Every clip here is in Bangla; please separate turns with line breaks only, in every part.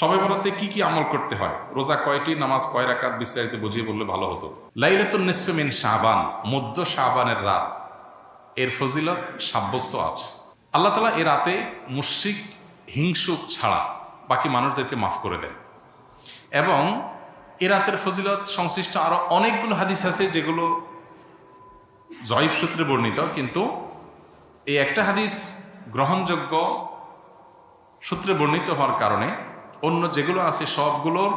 সবে বরাতে কি কি আমল করতে হয়? রোজা কয়টি, নামাজ কয় রাকাত, বিস্তারিত বুঝিয়ে বললে ভালো হতো। লাইলাতুন নিসফে মিন শাবান, মধ্য শাবানের রাত। এর ফজিলত সাব্যস্ত আছে। আল্লাহ তালা এ রাতে মুশিক হিংসুক ছাড়া বাকি মানুষদেরকে মাফ করে দেন। এবং এ রাতের ফজিলত সংশ্লিষ্ট আরও অনেকগুলো হাদিস আছে যেগুলো জয়ীফ সূত্রে বর্ণিত, কিন্তু এই একটা হাদিস গ্রহণযোগ্য সূত্রে বর্ণিত হওয়ার কারণে অন্য যেগুলো আছে সবগুলোর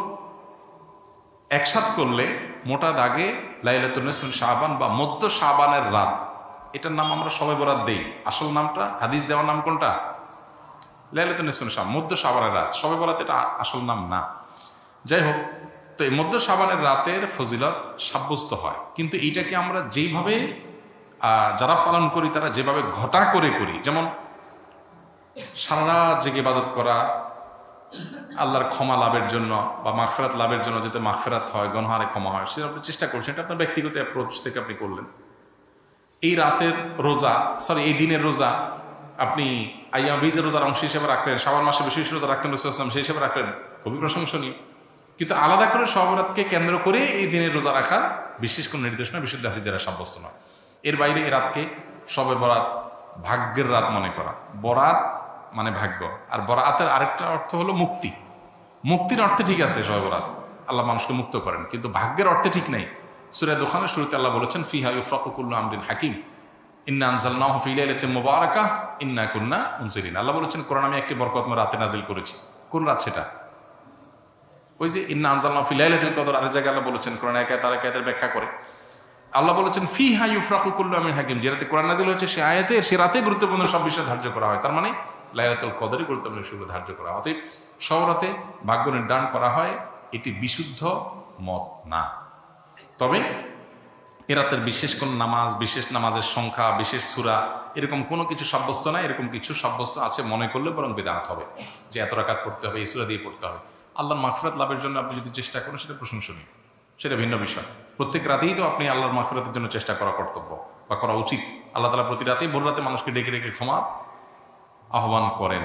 একসাথ করলে মোটা দাগে লাইলাতুন্নেসুন শাহবান বা মধ্য শাহবানের রাত, এটার নাম আমরা সবাই বরাত দেই। আসল নামটা, হাদিস দেওয়ার নাম কোনটা? লাইলাতুন্নেসুন শাহ মধ্য শাহবানের রাত। সবাই বরাত এটা আসল নাম না। যাই হোক, তো এই মধ্য শাবানের রাতের ফজিলত সাব্যস্ত হয়। কিন্তু এইটাকে আমরা যেইভাবে যারা পালন করি, তারা যেভাবে ঘটা করে করি, যেমন সারা রাত জেগে ইবাদত করা আল্লাহর ক্ষমা লাভের জন্য বা মাগফেরাত লাভের জন্য যাতে মাগফেরাত হয়, গণহারে ক্ষমা হয়, সেটা আপনি চেষ্টা করছেন এটা আপনার ব্যক্তিগত অ্যাপ্রোচ থেকে আপনি করলেন। এই রাতের রোজা সরি এই দিনের রোজা আপনি আইয়া বীজের রোজার অংশ হিসেবে রাখলেন শ্রাবণ মাসে বেশি বেশি রোজা রাখতেন রসুলাম সেই হিসেবে রাখলেন। খুবই প্রশংসনীয়। কিন্তু আলাদা করে সবরাতকে কেন্দ্র করে এই দিনের রোজা রাখার বিশেষ কোনো নির্দেশনা বিশুদ্ধ হাদিস দ্বারা সাব্যস্ত নয়। এর বাইরে এই রাতকে সবে বরাত, ভাগ্যের রাত মনে করা। বরাত মানে ভাগ্য। আর বরাতের আরেকটা অর্থ হলো মুক্তি। মুক্তির অর্থে ঠিক আছে সবে বরাত আল্লাহ মানুষকে মুক্ত করেন, কিন্তু ভাগ্যের অর্থে ঠিক নেই। সুরে দোকানের শুরুতে আল্লাহ বলেছেন, ফিহা ইউফরাকুল্লু আমদিন হাকিম। ইন্না আনজালনাহু ফি লাইলাতিন মুবারাকাহ ইন্না কুন্না মুনজিরিন আল্লাহ বলেছেন, কোরআন আমি একটি বরকতময় রাতে নাজিল করেছি। কোন রাত সেটা? ওই যে ইন্না আনজালনাহু ফি লাইলাতিল কদর, আরেক জায়গায় আল্লাহ বলেছেন, কোরআন একায় তার একায়ের ব্যাখ্যা করে। আল্লাহ বলেছেন ফি হা ইউফরাকু কুল্লু আমিন হাকিম। যে রাতে কোরআন নাজিল হয়েছে, সে আয়াতে, সে রাতে গুরুত্বপূর্ণ সব বিষয় ধার্য করা হয়। তার মানে লাইলাতুল কদরই গুরুত্বপূর্ণ বিষয়গুলো ধার্য করা অতএব সব রাতে ভাগ্য নির্ধারণ করা হয়, এটি বিশুদ্ধ মত না। তবে এ রাতের বিশেষ কোন নামাজ, বিশেষ নামাজের সংখ্যা, বিশেষ সুরা, এরকম কোনো কিছু সাব্যস্ত না, এরকম কিছু সাব্যস্ত আছে মনে করলে বরং বেদাত হবে, যে এত রাকাত পড়তে হবে, এই সুরা দিয়ে পড়তে হবে। আল্লাহর মাগফিরাত লাভের জন্য আপনি যদি চেষ্টা করেন, সেটা প্রশংসনীয়। সেটা ভিন্ন বিষয়। প্রত্যেক রাতেই তো আপনি আল্লাহর মাগফিরাতের জন্য চেষ্টা করা কর্তব্য বা করা উচিত। আল্লাহ তালা প্রতি রাতেই ভোর রাতে মানুষকে ডেকে ডেকে ক্ষমা আহ্বান করেন।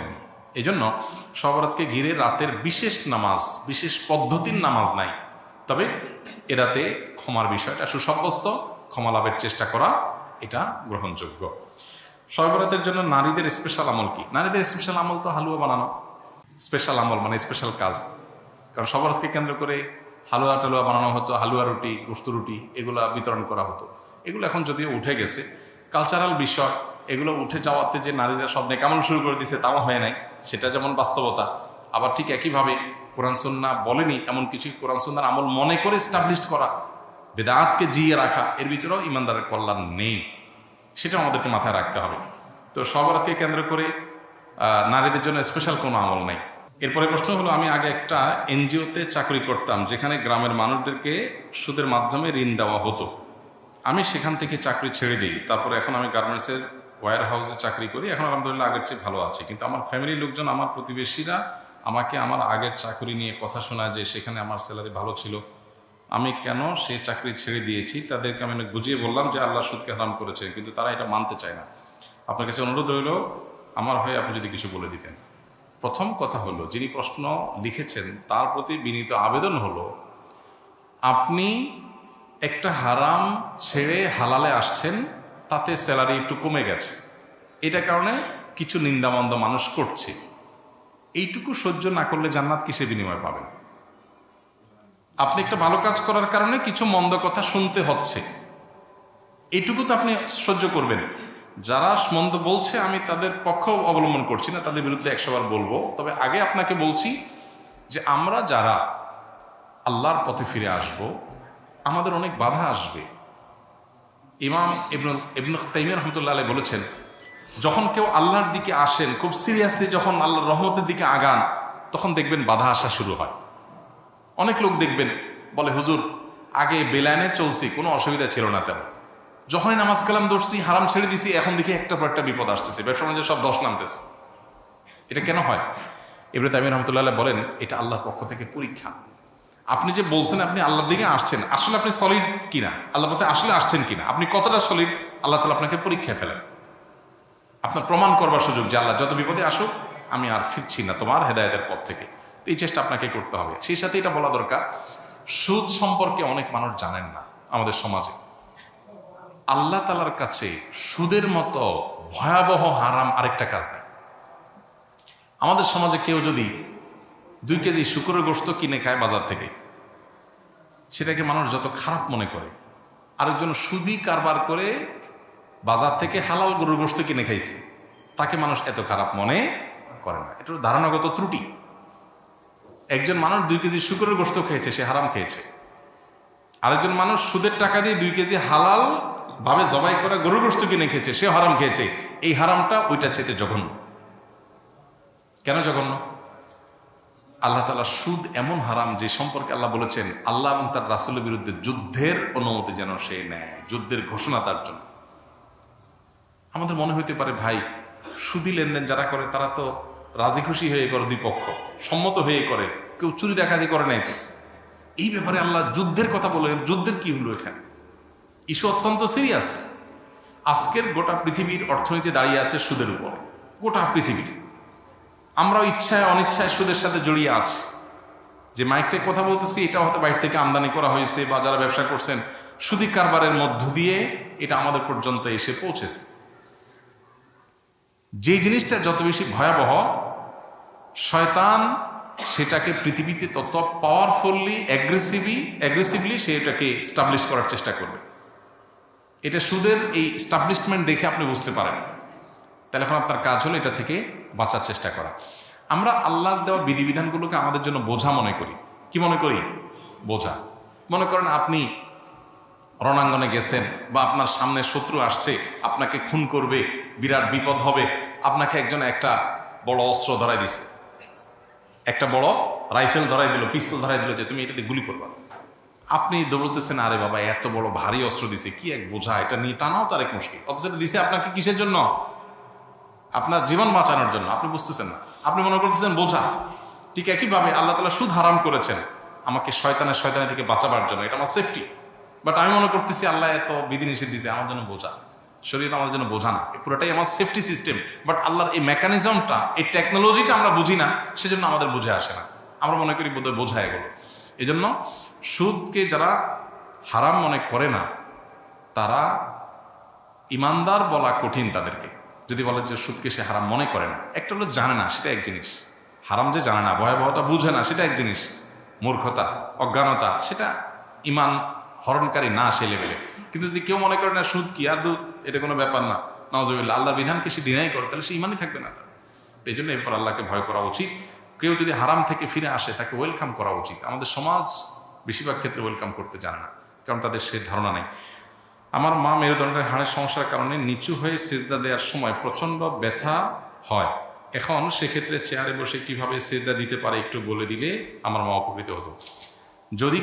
এই জন্য সবরাতকে ঘিরে রাতের বিশেষ নামাজ, বিশেষ পদ্ধতির নামাজ নাই। তবে এ রাতে ক্ষমার বিষয়টা সুসাব্যস্ত, ক্ষমা লাভের চেষ্টা করা এটা গ্রহণযোগ্য। সবরাতের জন্য নারীদের স্পেশাল আমল কি? নারীদের স্পেশাল আমল তো হালুয়া বানানো। স্পেশাল আমল মানে স্পেশাল কাজ। কারণ সবরাতকে কেন্দ্র করে হালুয়া টালুয়া বানানো হতো, হালুয়া রুটি, গোস্ত রুটি, এগুলা বিতরণ করা হতো। এগুলো এখন যদিও উঠে গেছে কালচারাল বিষয় এগুলো উঠে যাওয়াতে যে নারীরা সব নেকামল শুরু করে দিছে, তাও হয় নাই। সেটা যেমন বাস্তবতা, আবার ঠিক একইভাবে কোরআন সুন্না বলেনি, এমন কিছু কোরআন সুন্নার আমল মনে করে স্টাবলিশ করা, বেদাতকে জিয়ে রাখা, এর ভিতরেও ইমানদারের কল্যাণ নেই। সেটা আমাদেরকে মাথায় রাখতে হবে। তো সবরাতকে কেন্দ্র করে নারীদের জন্য স্পেশাল কোনো আমল নেই। এরপরে প্রশ্ন হলো, আমি আগে একটা এনজিওতে চাকরি করতাম, যেখানে গ্রামের মানুষদেরকে সুদের মাধ্যমে ঋণ দেওয়া হতো। আমি সেখান থেকে চাকরি ছেড়ে দিই। তারপরে এখন আমি গার্মেন্টসের ওয়্যার হাউসে চাকরি করি, এখন আলহামদুলিল্লাহ আগের চেয়ে ভালো আছে। কিন্তু আমার ফ্যামিলির লোকজন, আমার প্রতিবেশীরা আমাকে আমার আগের চাকরি নিয়ে কথা শোনা যে সেখানে আমার স্যালারি ভালো ছিল। আমি কেন সে চাকরি ছেড়ে দিয়েছি? তাদেরকে আমি অনেক বুঝিয়ে বললাম যে আল্লাহ সুদকে হারাম করেছে, কিন্তু তারা এটা মানতে চায় না। আপনার কাছে অনুরোধ রইল, আমার হয়ে আপনি যদি কিছু বলে দিতেন। প্রথম কথা হলো, যিনি প্রশ্ন লিখেছেন, তার প্রতি বিনীত আবেদন হলো, আপনি একটা হারাম ছেড়ে হালালে আসছেন তাতে স্যালারি একটু কমে গেছে। এটা কারণে কিছু নিন্দামন্দ মানুষ করছে। এইটুকু সহ্য না করলে জান্নাত কিসে বিনিময় পাবেন? আপনি একটা ভালো কাজ করার কারণে কিছু মন্দ কথা শুনতে হচ্ছে। এইটুকু তো আপনি সহ্য করবেন। যারা মন্দ বলছে, আমি তাদের পক্ষ অবলম্বন করছি না, তাদের বিরুদ্ধে একশোবার বলব। তবে আগে আপনাকে বলছি যে আমরা যারা আল্লাহর পথে ফিরে আসব, আমাদের অনেক বাধা আসবে। ইমাম ইবনুল ইবনুল তাইমিয়া রহমতুল্লাহ বলেছেন, যখন কেউ আল্লাহর দিকে আসেন, খুব সিরিয়াসলি যখন আল্লাহর রহমতের দিকে আগান, তখন দেখবেন বাধা আসা শুরু হয়। অনেক লোক দেখবেন, বলে, হুজুর, আগে বেলায়নে চলছি, কোনো অসুবিধা ছিল না তেমন। যখনই নামাজ কালাম ধরছি, হারাম ছেড়ে দিছি, এখন দেখি একটা পর একটা বিপদ আসতেছে, ব্যবসা বাণিজ্য সব দশ নামতেছে। এটা কেন হয়? এবারে তামিম রহমতুল্লাহ বলেন, এটা আল্লাহর পক্ষ থেকে পরীক্ষা। আপনি যে বলছেন, আপনি আল্লাহর দিকে আসছেন, আসলে আপনি সলিড কিনা? আল্লাহ পথে আসলে আসছেন কিনা? আপনি কতটা সলিড আল্লাহ তালা আপনাকে পরীক্ষায় ফেলেন। আপনার প্রমাণ করবার সুযোগ যে আল্লাহ যত বিপদে আসুক, আমি আর ফিরছি না তোমার হেদায়তের পথ থেকে। এই চেষ্টা আপনাকে করতে হবে। সেই সাথে এটা বলা দরকার, সুদ সম্পর্কে অনেক মানুষ জানেন না আমাদের সমাজে। আল্লাহ তালার কাছে সুদের মতো ভয়াবহ হারাম আরেকটা কাজ নেই। আমাদের সমাজে কেউ যদি দুই কেজি শুকুরের গোস্ত কিনে খায় বাজার থেকে। সেটাকে মানুষ যত খারাপ মনে করে, আরেকজন সুদি কারবার করে বাজার থেকে হালাল গরুর গোস্ত কিনে খাইছে, তাকে মানুষ এত খারাপ মনে করে না। এটা ধারণাগত ত্রুটি। একজন মানুষ দুই কেজি শুকুরের গোস্ত খেয়েছে, সে হারাম খেয়েছে। আরেকজন মানুষ সুদের টাকা দিয়ে দুই কেজি হালাল ভাবে জবাই করে গরুর গোস্ত কিনে খেয়েছে, সে হারাম খেয়েছে। এই হারামটা ওইটার চেতে জঘন্য। কেন জঘন্য? আল্লাহ তালা সুদ এমন হারাম যে সম্পর্কে আল্লাহ বলেছেন, আল্লাহ এবং তার রাসুলের বিরুদ্ধে যুদ্ধের অনুমতি যেন সে নেয়, যুদ্ধের ঘোষণা তার জন্য। আমাদের মনে হইতে পারে ভাই, সুদি লেনদেন যারা করে তারা তো রাজি খুশি হয়ে করে দুই পক্ষ সম্মত হয়ে করে, কেউ চুরি ডাকাতি করে নাই তো। এই ব্যাপারে আল্লাহ যুদ্ধের কথা বলে যুদ্ধের কি হলো এখানে? ইস্যু অত্যন্ত সিরিয়াস। আজকের গোটা পৃথিবীর অর্থনীতি দাঁড়িয়ে আছে সুদের উপরে, গোটা পৃথিবীর। আমরাও ইচ্ছায়, অনিচ্ছায় সুদের সাথে জড়িয়ে আছি। যে মাইকটায় কথা বলতেছি, এটা হয়তো বাইরে থেকে আমদানি করা হয়েছে বা যারা ব্যবসা করছেন, সুদি কারবারের মধ্য দিয়ে এটা আমাদের পর্যন্ত এসে পৌঁছেছে। যে জিনিসটা যত বেশি ভয়াবহ, শয়তান সেটাকে পৃথিবীতে তত পাওয়ারফুললি অ্যাগ্রেসিভলি অ্যাগ্রেসিভলি সে এটাকে স্টাবলিশ করার চেষ্টা করবে। এটা সুদের এই স্টাবলিশমেন্ট দেখে আপনি বুঝতে পারেন। তাহলে এখন আপনার কাজ হলো এটা থেকে বাঁচার চেষ্টা করা। আমরা আল্লাহর দেওয়া বিধিবিধানগুলোকে আমাদের জন্য বোঝা মনে করি। কি মনে করি? বোঝা। মনে করেন আপনি রণাঙ্গনে গেছেন বা আপনার সামনে শত্রু আসছে, আপনাকে খুন করবে, বিরাট বিপদ হবে, আপনাকে একজন একটা বড় অস্ত্র ধরাই দিছে। একটা বড় রাইফেল ধরাই দিল, পিস্তল ধরাই দিল যে তুমি এটাতে গুলি করবা। আপনি দৌড়তেছেন, আরে বাবা, এত বড় ভারী অস্ত্র দিছে, কি এক বোঝা? এটা নিয়ে টানাও তার এক মুশকিল। অথচ দিছে আপনাকে কিসের জন্য? আপনার জীবন বাঁচানোর জন্য। আপনি বুঝতেছেন না। আপনি মনে করতেছেন, বোঝা, ঠিক একইভাবে আল্লাহ তালা সুদ হারাম করেছেন। আমাকে শয়তানের শয়তানের থেকে বাঁচাবার জন্য। এটা আমার সেফটি বাট আমি মনে করতেছি, আল্লাহ এত বিধিনিষেধ দিতে আমার জন্য বোঝা। শরীর আমাদের জন্য বোঝা না। পুরোটাই আমার সেফটি সিস্টেম বাট আল্লাহর এই মেকানিজমটা এই টেকনোলজিটা আমরা বুঝি না, সেজন্য আমাদের বুঝে আসে না। আমরা মনে করি বোধহয় বোঝা এগুলো। এই জন্য সুদকে যারা হারাম মনে করে না, তারা ইমানদার বলা কঠিন তাদেরকে। যদি বলে যে সুদকে সে হারাম মনে করে না, একটা হলো জানে না, সেটা এক জিনিস। হারাম যে জানে না, ভয়াবহতা বুঝে না, সেটা এক জিনিস। মূর্খতা, অজ্ঞানতা, সেটা ইমান হরণকারী না সে লেভেলে কিন্তু যদি কেউ মনে করে না সুদ কি, আর দুধ এটা কোনো ব্যাপার না। নজরুল্লাহ আল্লাহর বিধানকে সে ডিনাই করে, তাহলে সে ইমানই থাকবে না তার। এই জন্য এরপর আল্লাহকে ভয় করা উচিত। কেউ যদি হারাম থেকে ফিরে আসে, তাকে ওয়েলকাম করা উচিত। আমাদের সমাজ বেশিরভাগ ক্ষেত্রে ওয়েলকাম করতে জানে না, কারণ তাদের সে ধারণা নেই। আমার মা মেরুদণ্ডের হাড়ের সমস্যার কারণে নিচু হয়ে সেজদা দেওয়ার সময় প্রচণ্ড ব্যথা হয়। এখন সেক্ষেত্রে চেয়ারে বসে কীভাবে সেজদা দিতে পারে একটু বলে দিলে আমার মা উপকৃত হতো। যদি